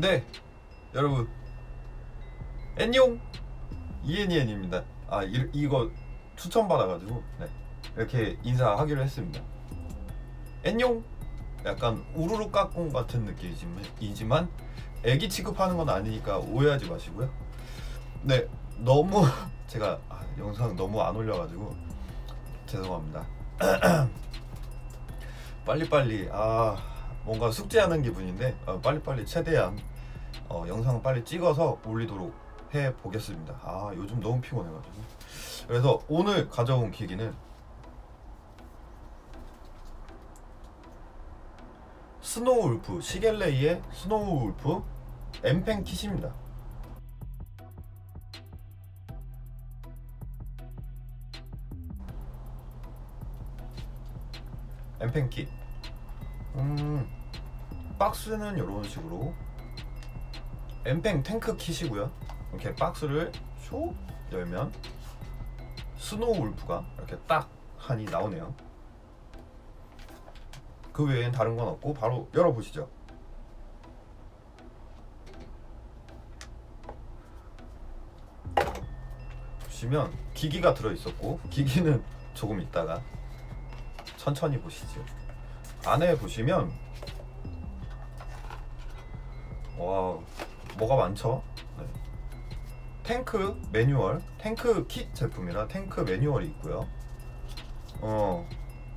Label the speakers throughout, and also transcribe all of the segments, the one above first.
Speaker 1: 네, 여러분 안녕 이엔이엔입니다. 아 이, 이거 추천 받아가지고 네, 이렇게 인사하기로 했습니다. 안녕. 약간 우르르 깍꿍 같은 느낌이지만 애기 취급하는 건 아니니까 오해하지 마시고요. 네, 너무 제가 아, 영상 너무 안 올려가지고 죄송합니다. 빨리빨리 아 뭔가 숙제하는 기분인데 어, 빨리빨리 최대한 어, 영상 빨리 찍어서 올리도록 해 보겠습니다. 아 요즘 너무 피곤해가지고 그래서 오늘 가져온 기기는 스노우 울프 시겔레이의 스노우 울프 엠펜 킷입니다. 엠펜 킷. 음, 박스는 이런 식으로 엠팽 탱크 킷이고요. 이렇게 박스를 쇼 열면 스노우 울프가 이렇게 딱 한이 나오네요. 그 외엔 다른 건 없고 바로 열어보시죠. 보시면 기기가 들어 있었고 기기는 조금 있다가 천천히 보시죠. 안에 보시면 와 뭐가 많죠? 네. 탱크 매뉴얼, 탱크 킷 제품이라 탱크 매뉴얼이 있고요. 어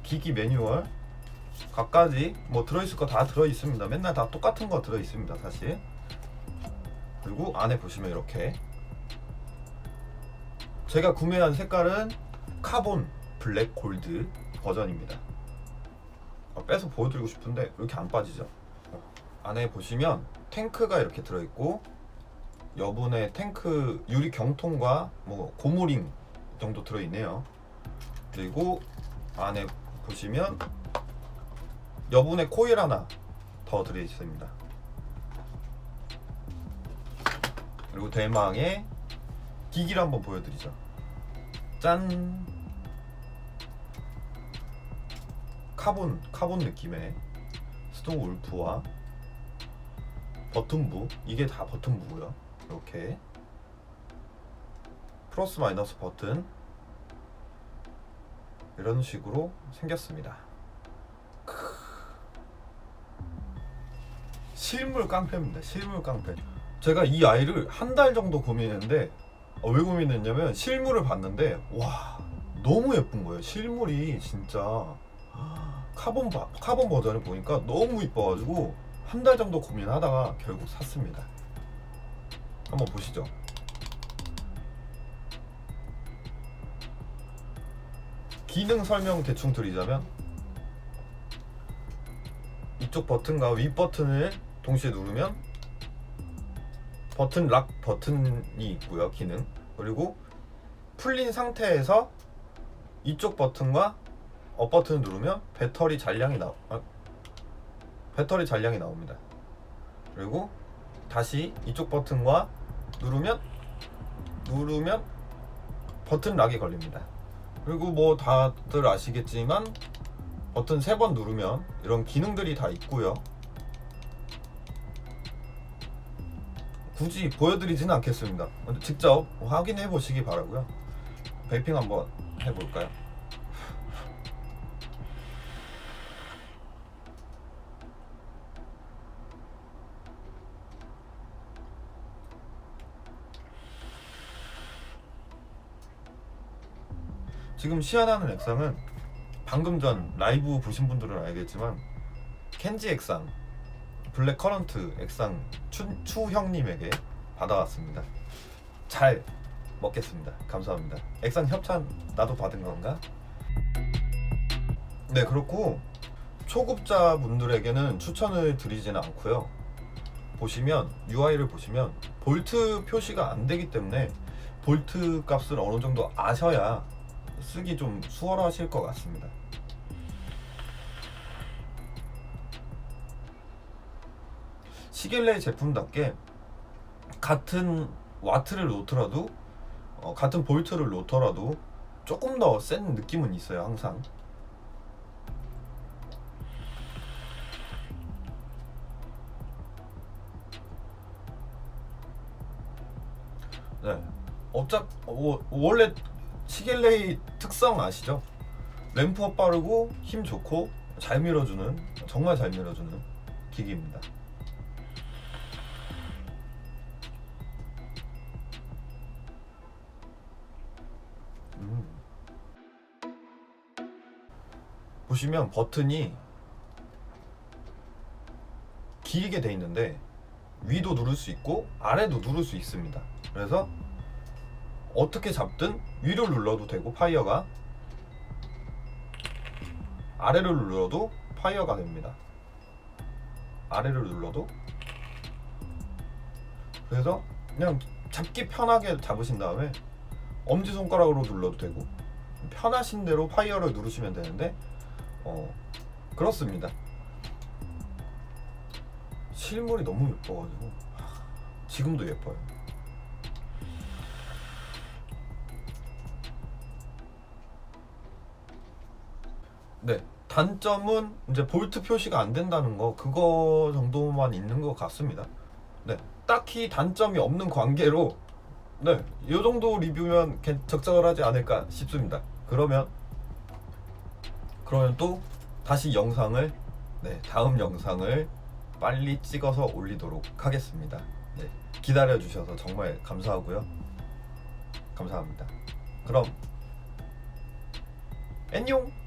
Speaker 1: 기기 매뉴얼 각가지 뭐 들어있을 거 다 들어 있습니다. 맨날 다 똑같은 거 들어 있습니다, 사실. 그리고 안에 보시면 이렇게 제가 구매한 색깔은 카본 블랙 골드 버전입니다. 아, 빼서 보여드리고 싶은데 왜 이렇게 안 빠지죠? 어, 안에 보시면 탱크가 이렇게 들어있고 여분의 탱크 유리 경통과 뭐 고무링 정도 들어있네요. 그리고 안에 보시면 여분의 코일 하나 더 들어있습니다. 그리고 대망의 기기를 한번 보여드리죠. 짠! 카본 카본 느낌의 스톤 울프와 버튼부 이게 다 버튼부고요. 이렇게 플러스 마이너스 버튼 이런 식으로 생겼습니다. 크. 실물 깡패입니다. 실물 깡패. 제가 이 아이를 한 달 정도 고민했는데 어, 왜 고민했냐면 실물을 봤는데 와 너무 예쁜 거예요. 실물이 진짜 카본 바, 카본 버전을 보니까 너무 이뻐가지고 한 달 정도 고민하다가 결국 샀습니다. 한번 보시죠. 기능 설명 대충 드리자면 이쪽 버튼과 윗 버튼을 동시에 누르면 버튼 락 버튼이 있고요 기능 그리고 풀린 상태에서 이쪽 버튼과 업 버튼을 누르면 배터리 잔량이 나 아, 배터리 잔량이 나옵니다. 그리고 다시 이쪽 버튼과 누르면 누르면 버튼 락이 걸립니다. 그리고 뭐 다들 아시겠지만 버튼 세 번 누르면 이런 기능들이 다 있고요. 굳이 보여드리지는 않겠습니다. 직접 확인해 보시기 바라고요. 베이핑 한번 해볼까요? 지금 시연하는 액상은 방금 전 라이브 보신 분들은 알겠지만 켄지 액상 블랙 커런트 액상 추, 추형님에게 받아왔습니다. 잘 먹겠습니다. 감사합니다. 액상 협찬 나도 받은 건가? 네 그렇고 초급자 분들에게는 추천을 드리지는 않고요. 보시면 UI를 보시면 볼트 표시가 안 되기 때문에 볼트 값을 어느 정도 아셔야 쓰기 좀 수월하실 것 같습니다. 시겔레 제품답게 같은 와트를 놓더라도 어, 같은 볼트를 놓더라도 조금 더 센 느낌은 있어요 항상. 네. 어차 어, 원래 시겔레이 특성 아시죠? 램프업 빠르고 힘 좋고 잘 밀어주는 정말 잘 밀어주는 기기입니다. 음. 보시면 버튼이 길게 돼 있는데 위도 누를 수 있고 아래도 누를 수 있습니다. 그래서 어떻게 잡든 위를 눌러도 되고 파이어가 아래를 눌러도 파이어가 됩니다. 아래를 눌러도 그래서 그냥 잡기 편하게 잡으신 다음에 엄지 손가락으로 눌러도 되고 편하신 대로 파이어를 누르시면 되는데 어 그렇습니다. 실물이 너무 예뻐가지고 지금도 예뻐요. 네. 단점은 이제 볼트 표시가 안 된다는 거 그거 정도만 있는 것 같습니다. 네. 딱히 단점이 없는 관계로 네. 이 정도 리뷰면 괜- 적절하지 않을까 싶습니다. 그러면 그러면 또 다시 영상을 네, 다음 영상을 빨리 찍어서 올리도록 하겠습니다. 네. 기다려 주셔서 정말 감사하고요. 감사합니다. 그럼 안녕.